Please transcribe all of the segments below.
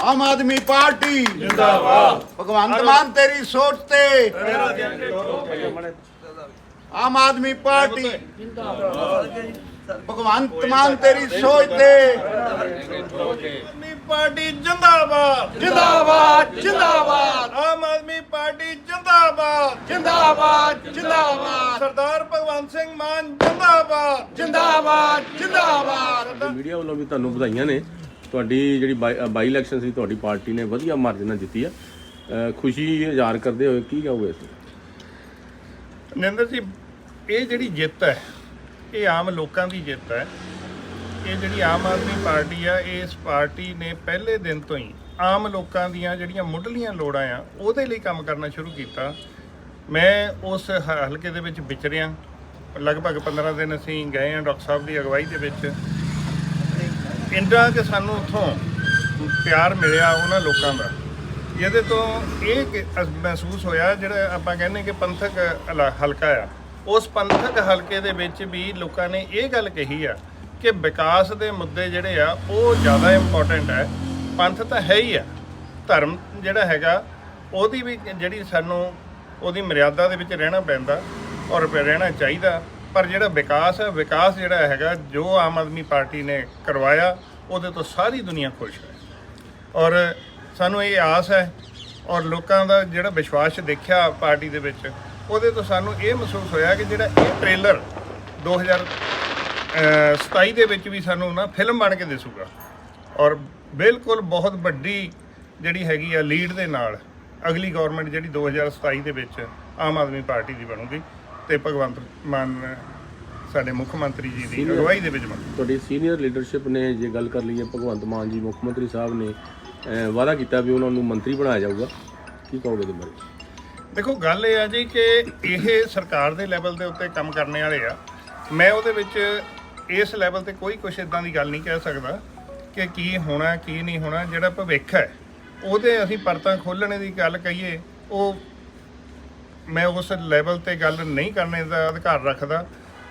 ਆਮ Aadmi party. ਜਿੰਦਾਬਾਦ। ਭਗਵੰਤ ਮਾਨ ਤੇਰੀ ਸੋਚ ਤੇ। ਆਮ ਆਦਮੀ ਪਾਰਟੀ। ਜਿੰਦਾਬਾਦ ਭਗਵੰਤ ਮਾਨ ਤੇਰੀ ਸੋਚ ਤੇ। ਆਦਮੀ ਪਾਰਟੀ ਜਿੰਦਾਬਾਦ। ਜਿੰਦਾਬਾਦ ਜਿੰਦਾਬਾਦ। ਆਮ ਆਦਮੀ ਪਾਰਟੀ ਜਿੰਦਾਬਾਦ। ਜਿੰਦਾਬਾਦ ਜਿੰਦਾਬਾਦ। ਸਰਦਾਰ ਭਗਵੰਤ ਸਿੰਘ ਮਾਨ ਜਿੰਦਾਬਾਦ। ਜਿੰਦਾਬਾਦ ਜਿੰਦਾਬਾਦ। ਮੀਡੀਆ ਵੱਲੋਂ ਵੀ ਤੁਹਾਨੂੰ ਵਧਾਈਆਂ ਨੇ। ਤੁਹਾਡੀ ਜਿਹੜੀ ਬਾਈ ਬਾਈ ਇਲੈਕਸ਼ਨ ਸੀ, ਤੁਹਾਡੀ ਪਾਰਟੀ ਨੇ ਵਧੀਆ ਮਾਰਜਨ ਨਾਲ ਜਿੱਤੀ ਆ। ਖੁਸ਼ੀ ਇਜ਼ਹਾਰ ਕਰਦੇ ਹੋਏ ਕੀ ਕਹੋਗੇ ਇਸ ਨਿੰਦਰ ਜੀ, ਇਹ ਜਿਹੜੀ ਜਿੱਤ ਹੈ, ਇਹ ਆਮ ਲੋਕਾਂ ਦੀ ਜਿੱਤ ਹੈ। ਇਹ ਜਿਹੜੀ ਆਮ ਆਦਮੀ ਪਾਰਟੀ ਆ ਇਸ ਪਾਰਟੀ ਨੇ ਪਹਿਲੇ ਦਿਨ ਤੋਂ ਹੀ ਆਮ ਲੋਕਾਂ ਦੀਆਂ ਜਿਹੜੀਆਂ ਮੁੱਢਲੀਆਂ ਲੋੜਾਂ ਆ, ਉਹਦੇ ਲਈ ਕੰਮ ਕਰਨਾ ਸ਼ੁਰੂ ਕੀਤਾ। ਮੈਂ ਉਸ ਹ- ਹਲਕੇ ਦੇ ਵਿੱਚ ਵਿਚਰਿਆ। ਲਗਭਗ 15 ਦਿਨ ਅਸੀਂ ਗਏ ਆ ਡਾਕਟਰ ਸਾਹਿਬ ਦੀ ਅਗਵਾਈ ਦੇ ਵਿੱਚ। ਇੰਨਾ ਕਿ ਸਾਨੂੰ ਉੱਥੋਂ ਪਿਆਰ ਮਿਲਿਆ ਉਹਨਾਂ ਲੋਕਾਂ ਦਾ। ਜਿਹਦੇ ਤੋਂ ਇਹ ਮਹਿਸੂਸ ਹੋਇਆ, ਜਿਹੜਾ ਆਪਾਂ ਕਹਿੰਦੇ ਕਿ ਪੰਥਕ ਹਲਾ- ਹਲਕਾ ਆ, ਉਸ ਪੰਥਕ ਹਲਕੇ ਦੇ ਵਿੱਚ ਵੀ ਲੋਕਾਂ ਨੇ ਇਹ ਗੱਲ ਕਹੀ ਆ ਕਿ ਵਿਕਾਸ ਦੇ ਮੁੱਦੇ ਜਿਹੜੇ ਆ, ਉਹ ਜ਼ਿਆਦਾ ਇੰਪੋਰਟੈਂਟ ਹੈ ਪੰਥ ਤਾਂ ਹੈ ਹੀ ਆ। ਧਰਮ ਜਿਹੜਾ ਹੈਗਾ, ਉਹਦੀ ਵੀ ਜਿਹੜੀ ਸਾਨੂੰ ਉਹਦੀ ਮਰਿਆਦਾ ਦੇ ਵਿੱਚ ਰਹਿਣਾ ਪੈਂਦਾ ਔਰ ਰਹਿਣਾ ਚਾਹੀਦਾ। ਪਰ ਜਿਹੜਾ ਵਿਕਾਸ ਹੈ, ਵਿਕਾਸ ਜਿਹੜਾ ਹੈਗਾ, ਜੋ ਆਮ ਆਦਮੀ ਪਾਰਟੀ ਨੇ ਕਰਵਾਇਆ, ਉਹਦੇ ਤੋਂ ਸਾਰੀ ਦੁਨੀਆ ਖੁਸ਼ ਹੈ। ਔਰ ਸਾਨੂੰ ਇਹ ਆਸ ਹੈ, ਔਰ ਲੋਕਾਂ ਦਾ ਜਿਹੜਾ ਵਿਸ਼ਵਾਸ ਦੇਖਿਆ ਪਾਰਟੀ ਦੇ ਵਿੱਚ, ਉਹਦੇ ਤੋਂ ਸਾਨੂੰ ਇਹ ਮਹਿਸੂਸ ਹੋਇਆ ਕਿ ਜਿਹੜਾ ਇਹ ਟ੍ਰੇਲਰ 2027 ਦੇ ਵਿੱਚ ਵੀ ਸਾਨੂੰ ਨਾ ਫਿਲਮ ਬਣ ਕੇ ਦਿਸੂਗਾ। ਔਰ ਬਿਲਕੁਲ ਬਹੁਤ ਵੱਡੀ ਜਿਹੜੀ ਹੈਗੀ ਆ, ਲੀਡ ਦੇ ਨਾਲ ਅਗਲੀ ਗਵਰਨਮੈਂਟ ਜਿਹੜੀ 2027 ਦੇ ਵਿੱਚ ਆਮ ਆਦਮੀ ਪਾਰਟੀ ਦੀ ਬਣੂਗੀ ਤੇ ਭਗਵੰਤ ਮਾਨ ਸਾਡੇ ਮੁੱਖ ਮੰਤਰੀ ਜੀ ਦੀ ਅਗਵਾਈ ਦੇ ਵਿੱਚ ਬਣੂ ਤੁਹਾਡੀ ਸੀਨੀਅਰ ਲੀਡਰਸ਼ਿਪ ਨੇ ਜੇ ਗੱਲ ਕਰ ਲਈਏ ਭਗਵੰਤ ਮਾਨ ਜੀ ਮੁੱਖ ਮੰਤਰੀ ਸਾਹਿਬ ਨੇ ਵਾਅਦਾ ਕੀਤਾ ਵੀ ਉਹਨਾਂ ਨੂੰ ਮੰਤਰੀ ਬਣਾਇਆ ਜਾਊਗਾ। ਕੀ ਕਹੋਗੇ ਇਹਦੇ ਬਾਰੇ? ਦੇਖੋ ਗੱਲ ਇਹ ਆ ਜੀ ਕਿ ਇਹ ਸਰਕਾਰ ਦੇ ਲੈਵਲ ਦੇ ਉੱਤੇ ਕੰਮ ਕਰਨੇ ਵਾਲੇ ਆ। ਮੈਂ ਉਹਦੇ ਵਿੱਚ ਇਸ ਲੈਵਲ ਤੇ ਕੋਈ ਕੁਛ ਇਦਾਂ ਦੀ ਗੱਲ ਨਹੀਂ ਕਹਿ ਸਕਦਾ ਕਿ ਕੀ ਹੋਣਾ ਕੀ ਨਹੀਂ ਹੋਣਾ ਜਿਹੜਾ ਭਵਿੱਖ ਹੈ ਉਹਦੇ ਅਸੀਂ ਪਰਤਾਂ ਖੋਲਣ ਦੀ ਗੱਲ ਕਹੀਏ ਉਹ ਮੈਂ ਉਸ ਲੈਵਲ ਤੇ ਗੱਲ ਨਹੀਂ ਕਰਨੇ ਦਾ ਅਧਿਕਾਰ ਰੱਖਦਾ।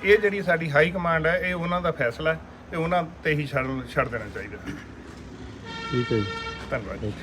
ਇਹ ਜਿਹੜੀ ਸਾਡੀ ਹਾਈ ਕਮਾਂਡ ਹੈ ਇਹ ਉਹਨਾਂ ਦਾ ਫੈਸਲਾ ਹੈ ਤੇ ਉਹਨਾਂ ਤੇ ਹੀ ਛੱਡ ਛੱਡ ਦੇਣਾ ਚਾਹੀਦਾ। ਠੀਕ ਹੈ ਜੀ। ਧੰਨਵਾਦ ਜੀ।